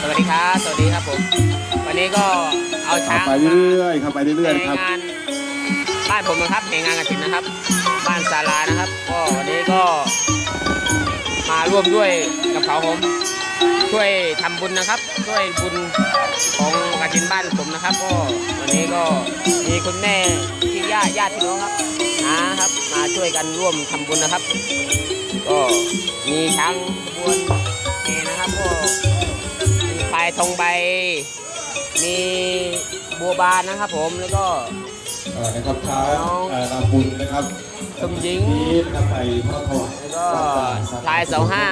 สวัสดีครับ สวัสดีครับผม วันนี้ก็เอาขัช้าบงไปเรื่อยๆขับไปเรื่อยในๆครับงานบ้านผมนะครับในงานกฐินนะครับ บ้านศาลานะครับ ก็วันนี้ก็มาร่วมด้วยกับเขาผม ช่วยทำบุญนะครับ ช่วยบุญของกฐินบ้านผมนะครับ ก็วันนี้ก็มีคุณแม่ที่ญาติญาติพี่น้องครับนะครับ มาช่วยกันร่วมทำบุญนะครับ ก็มีช้างขบวน ทองใบ มีบัวบานนะครับผมแล้วก็ เอ่อนะครับท้ายเอ่อนำบุญนะครับสมหญิง นี้นะครับไปพระถวายแล้วก็พลายเสาห้า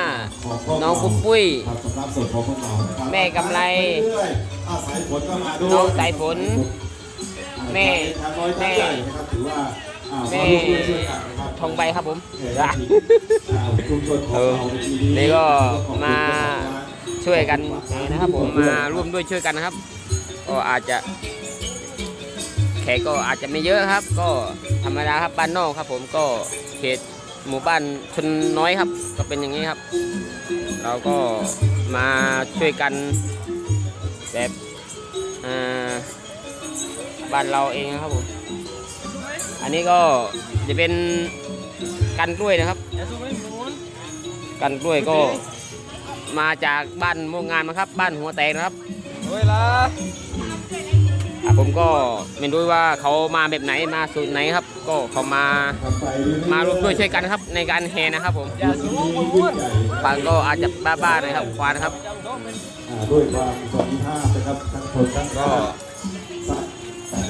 น้องปุ้มปุ้ย ครับสำหรับส่วนของพวกเรานะครับแม่กำไรปเรื่อยๆอ่าสายฝนก็มาด้วยน้องสายฝนแม่ช้างน้อยช้างใหญ่นะครับถือว่าอ่าแม่มาร่วมด้วยช่วยกันนะครับทองใบครับผมแห่กฐินอ่าชุมชนของเราในปีนี้นี่ก็มา ช่วยกันนะครับผมมาร่วมด้วยช่วยกันนะครับ ก็อาจจะแขกก็อาจจะไม่เยอะครับ ก็ธรรมดาครับบ้านนอกครับ ผมก็เขตหมู่บ้านชนน้อยครับ ก็เป็นอย่างนี้ครับ เราก็มาช่วยกันแบบอ่าบ้านเราเองนะครับผมอันนี้ก็จะเป็นกันกล้วยนะครับ กันกล้วยก็ มาจากบ้านม่วงงานนะครับ บ้านหัวแตกนะครับเวลาอะผมก็ไม่รู้ว่าเขามาแบบไหนมาสูตรไหนครับ ก็เขามาขับไปเรื่อยๆมาร่วมด้วยช่วยกันนะครับ ในการแห่นะครับ ผมอย่าสูงยิ่อ้วงนใหญ่บางก็อาจจะบ้าๆหนะครับควานนะครับอ่าด้วยความสวัสดิภาพนะครับทั้งคนทั้งก็สัตว์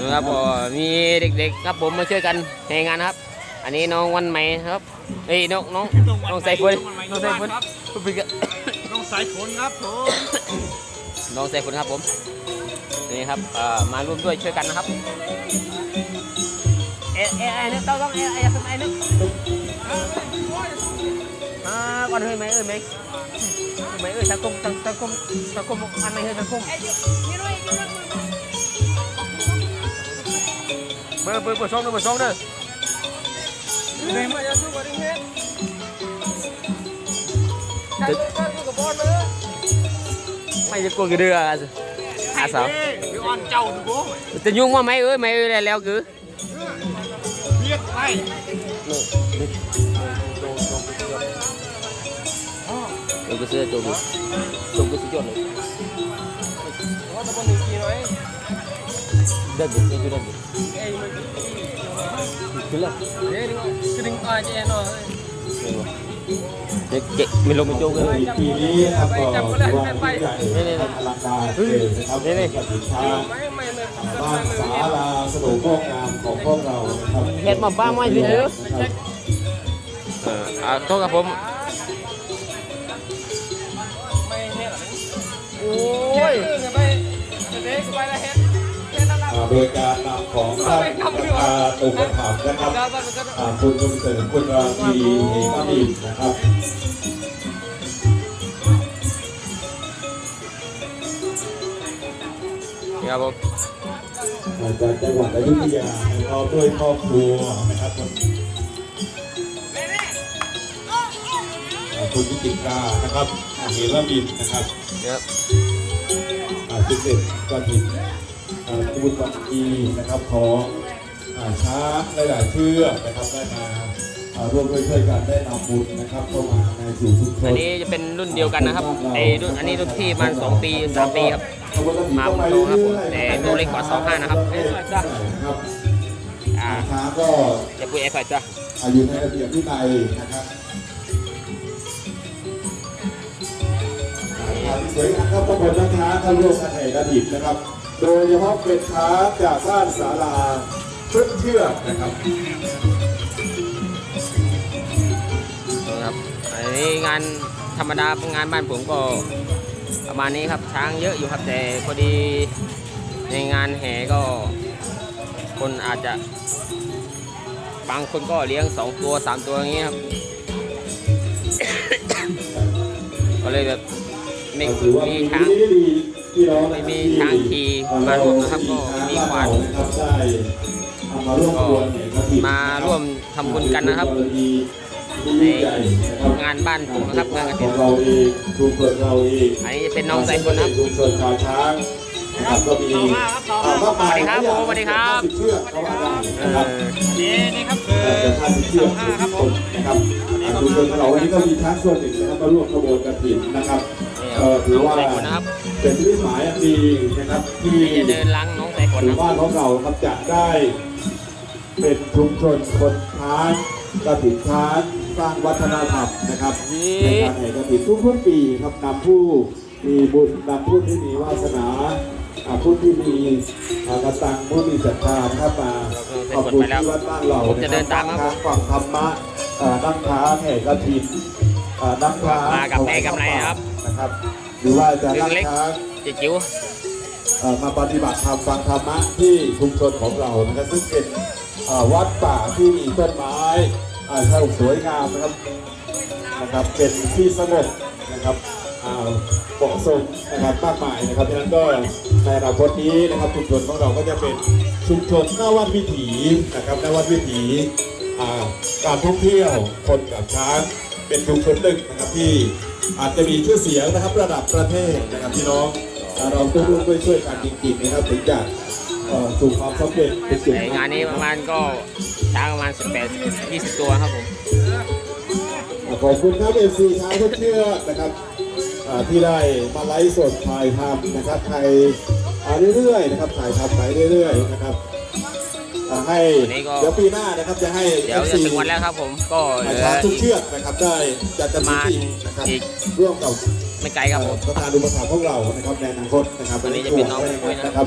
นะครับก็มีเด็กๆครับผมมาช่วยกันแห่งานนะครับ อันนี้น้องวันใหม่ครับเอ้ยน้องน้องน้องสายฝนน้องสายฝนต้อง สายฝนครับผมน้องสายฝนครับผมนี่ครับเอ่อมาร่วมด้วยช่วยกันนะครับเอ๊ะเอ๊ะไอ้นึกต้องต้องเอ๊ะไอ้ทำไมนึกอ่าก่อนเฮ้ยไหมเอ้ยไหมไหมเอ้ยสังคมสังสังคมสังคมอันไหนเฮ้ยสังคมเบอร์เบอร์เบอร์สองเด้อเบอร์สองเด้อ เฮ้ยมาอย่าสู้กับดิเฮ็ดการการสู้กับบอลเลยไม่จะกลัวกี่เดืออาสาวพี่อ่อน เจ้าดูโว้ยจะยุ่งว่าไม่ลงไม่โจกันเลยปีนี้ครับก็ถือว่าใหญ่อลังการเลยนะครับนี่นี่กับสินค้าบ้านศาลาสนุกงามของพวกเราครับเห็ดมาบ้าไม่พี่เอเอออ่าโทษกับผมไม่เฮ็ดโอ้ยไปเด็กไปแล้วเฮ็ด โดยการนำของท่านอาตุกถามนะครับอาคุณบุญเสริมคุณราตรีเอกบินนะครับครับผมจากจังหวัดอยุธยาพร้อมด้วยครอบครัวนะครับอ่าคุณวิจิตรานะครับเหรบินนะครับครับอ่าจุดเด่นก้อนหิน อ่าคูณบังกีนะครับของอ่าช้างหลาย ๆ เชือกนะครับได้มาอ่าร่วมด้วยช่วยกันได้นำบุญนะครับเข้ามาในสู่ชุมชนอันนี้จะเป็นรุ่นเดียวกันนะครับไอ้รุ่นอันนี้รุ่นพี่มันสองปีสามปีครับมาบุญโตครับผมแต่ตัวเล็กกว่า25นะครับครับอ่าช้างก็จะพูดไอ้ฝ่ายจ้ะอายุในระเบียบวินัยนะครับอ่าสวยงามครับประมวลช้างเข้าร่วมกันแห่กระถิ่นนะครับ โดยเฉพาะเป็นช้างจากบ้านศาลาชุดเชือกนะครับครับอันนี้งานธรรมดางานบ้านผมก็ประมาณนี้ครับช้างเยอะอยู่ครับแต่พอดีในงานแห่ก็ คนอาจจะ บางคนก็เลี้ยงสองตัวสามตัวอย่างเงี้ยครับ ก็เลยแบบไม่ถือว่ามีมีช้างที่ดีที่เรา ไม่มีช้างขี่มารวมนะครับก็มีควานนะครับได้เอามาร่วมขบวนแห่กฐินมาร่วมทำบุญกันนะครับกรณีที่ยิ่งใหญ่นะครับงานบ้านผมนะครับงานกระขถิอนงเราเองชุมชนเราเองอันนี้เป็นน้องสายฝนนะครับชุมชนชาวช้างนะครับก็มีอ่ามากมายสวัสดีครับผมสวัสดีครับสิเชือกเขาว่าได้เอนะครับอนี่นี่ครับเอ่อเป็น ท่านสิเชือกทุกคนนะครับอ่าชุมชนของเราวันนี้ก็มีช้างส่วนหนึ่งนะครับมาร่วมขบวนกระถิ่นนะครับเอ่อถือน้องว่าสายฝนนะครับเป็นที่หมายอันดีนะครับที่นี่จะเดินล้างน้องสายฝนหนะมู่ครับบ้านของเราครับจะได้เป็นชุมชนคนช้างกระถิ่นช้างสร้างวัฒนธรรมนะครับในการแห่กระถิ่นทุกๆปีครับนำผู้มีบุญนำผู้ที่มีวาสนาอ่า ผู้ที่มีอ่ากระตังผู้มีศรัทธานะครับมาขอบคุณที่วัดบ้านเราผมจะเดินตามครับทางฝั่งธรรมะอ่านั่งช้างแห่กระถิ่นอ่านั่งช้างมากับแม่กับนายนะครับนะครับ หรือว่าจะนั่งเล็กช้างเจ๊จิ๋วเอ่อมาปฏิบัติธรรมฟังธรรมะที่ชุมชนของเรานะครับซึ่งเป็นเอ่อวัดป่าที่มีต้นไม้อ่าเท่าสวยงามนะครับนะครับเป็นที่สงบนะครับ อ่าเหมาะสมนะครับมากมายนะครับฉะนั้นก็ในอนาคตนี้นะครับชุมชนของเราก็จะเป็นชุมชนหน้าวัดวิถีนะครับหน้าวัดวิถีอ่าการท่องเที่ยวคนกับช้างเป็นชุมชนหนึ่งนะครับที่อาจจะมีชื่อเสียงนะครับระดับประเทศนะครับพี่น้องเราต้องร่วมด้วยช่วยกันจริงๆนะครับถึงจะเอ่อสู่ความสำเร็จเป็นจุดในงานนี้ประมาณก็ช้างประมาณ 18 20 ตัวครับผมขอบคุณครับเอฟซีช้างทุกเชือกนะครับอ่า ที่ได้มาไลฟ์สดถ่ายทำนะครับถ่ายอ่าเรื่อยๆนะครับถ่ายทำไปเรื่อยๆนะครับอ่าให้เดี๋ยวปีหน้านะครับจะให้เดี๋ยวจะถึงวันแล้วครับผมก็เหลือช้างทุกอีกเชือกนะครับได้จัดประจำหมาน่าณยนะครับอีกร่วมกับไม่ไกลครับผมประธานอุปถัมภ์ของเรานะครับในอนาคตนะครับวันนี้จะเป็นน้องปุ้ยนะนะครับ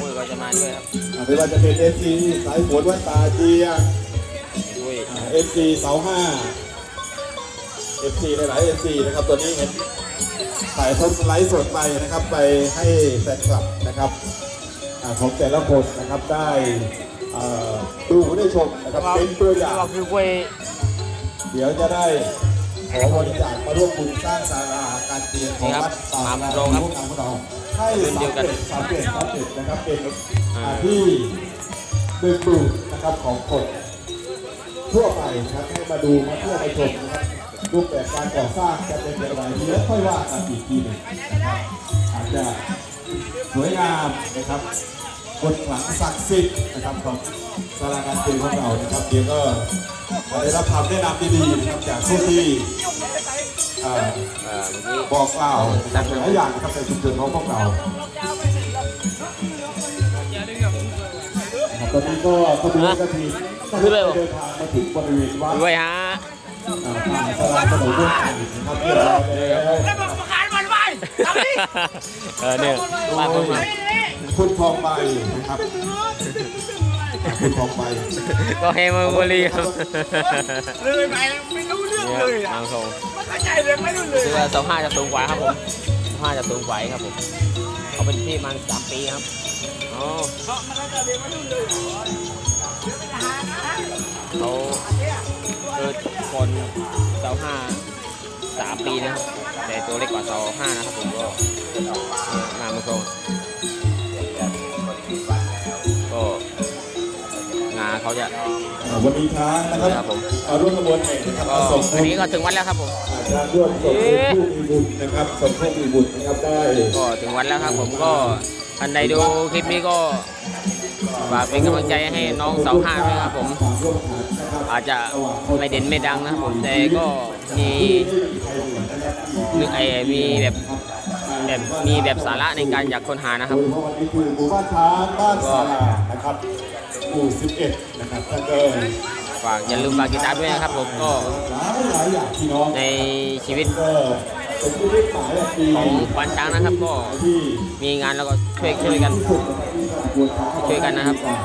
ปุ้ยก็จะมาด้วยครับอ่าไม่ว่าจะเป็นเอฟซีสายฝนวัดตาเจียปุ้ยเอฟซีเสาห้า เอฟซีหลายเอฟซีนะครับตัวนี้เห็นถ่ายทอดไลฟ์สดไปนะครับ ไปให้แฟนคลับนะครับอ่าของแต่ละคนนะครับได้เอ่อดูได้ชมนะครับเป็นตัวอย่างก็คือปุ้ยเดี๋ยวจะได้ขอบริจาคมาร่วมบุญสร้างศาลาการเรียนของวัดป่านี่ครับนาตรงครับพวกเราของเราให้สำเร็จสำเร็จสำเร็จนะครับเป็นอ่าอ่าที่ดึงดูดนะครับของคนทั่วไปนะครับให้มาดูมาเที่ยวมาชมนะครับ รูปแบบการก่อสร้างจะเป็นอย่างไรเดี๋ยวค่อยว่ากันอีกทีหนึ่งนะครับอาจจะสวยงามนะครับบนหลังศักดิ์สิทธิ์นะครับของสาราการเรียนของเรานะครับเดี๋ยวก็จะได้รับคำแนะนำดีๆนะครับจากผู้ที่อ่าเอ่อเมื่อกี้บอกกล่าวนะครับหลายอย่างนะครับในชุมชนของพวกเรานะครับตอนนี้ก็ขบวนกระถิ่นก็ได้เดินทางมาถึงบริเวณวัด สลาถนนร่วมกันะครับเรียบร้อยแล้วเออเนี่ยมาผมมาคุณทองใบนะครับคุณทองใบก็เฮมาบุรีครับเลยไปไม่รู้เรื่องเลยทางทรงเข้าใจเลยไม่รู้เลยคือว่าเสาห้าจะสูงกว่าครับผมเสาห้าจะสูงกว่าครับผมเขาเป็นที่มันสามปีครับอ๋อเขาเกิดค นเสาห้าสามปีนะครับแต่ตัวเล็กกว่าเสาห้านะครับผมก็เนี่ยมามาทรงก็งาเขาจะอ่าวันนี้ช้างนะครับครับผมอ่าร่วมขบวนแห่นะครับก็มาส่งวันนี้ก็ถึงวันแล้วครับผมอาจารย์ร่วมส่งผู้มีบุญนะครับส่งผู้มีบุญนะครับได้ก็ถึงวันแล้วครับผมก็ท่านใดดูคลิปนี้ก็ฝากเป็นกำลังใจให้น้องเสาห้าด้วยครับผม อาจจะไม่เด่นไม่ดังนะครับผมแต่ก็มีนึกไอ้มีแบบแบบมีแบบสาระในการอยากค้นหานะครับโดยเฉพาะวันนี้คือหมู่บ้านช้างบ้านสารานะครับหมู่11นะครับท่านก็ฝากอย่าลืมฝากติดตามด้วยนะครับผมก็หลายหลายอย่างพี่น้องในชีวิตก็เป็นผู้ที่หมายแบบปีของควานช้างนะครับก็ที่มีงานแล้วก็ช่วยช่วยกันสุดนะครับที่ขบวนช้างช่วยกันนะครับอ่า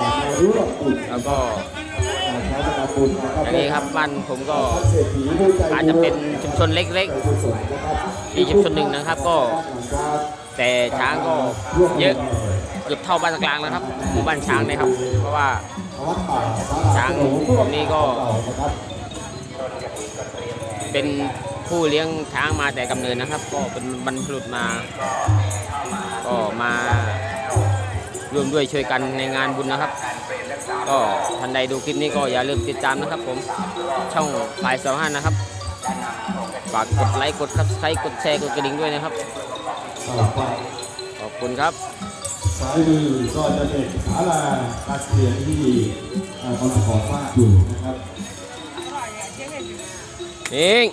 ในรู้หลักบุญแล้วก็ อ่าช้างนาบุญนะครับอย่างนี้ครับบ้านผมก็อาจจะเป็นชุมชนเล็กใจกุศลนะครับอีกชุมชนหนึ่งนะครับก็ แต่ช้างก็เยอะเกือบเท่าบ้านกลางแล้วครับหมู่บ้านช้างเนี่ยครับ เพราะว่าช้างผมนี่ก็ เป็นผู้เลี้ยงช้างมาแต่กำเนิดนะครับ ก็เป็นบรรพบุรุษมา ก็มาร่วมด้วยช่วยกันในงานบุญนะครับ ก็ท่านใดดูคลิปนี้ก็อย่าลืมติดตามนะครับ ผมช่องฝ่ายสองห้านะครับฝากกดไลค์กดซับสไครต์กดแชร์กดกระดิ่งด้วยนะครับอ่าฝั่งขอบคุณครับซ้ายมือก็จะเป็นศาลาการเรียนที่อ่ากำลังก่อสร้างอยู่นะครับเอง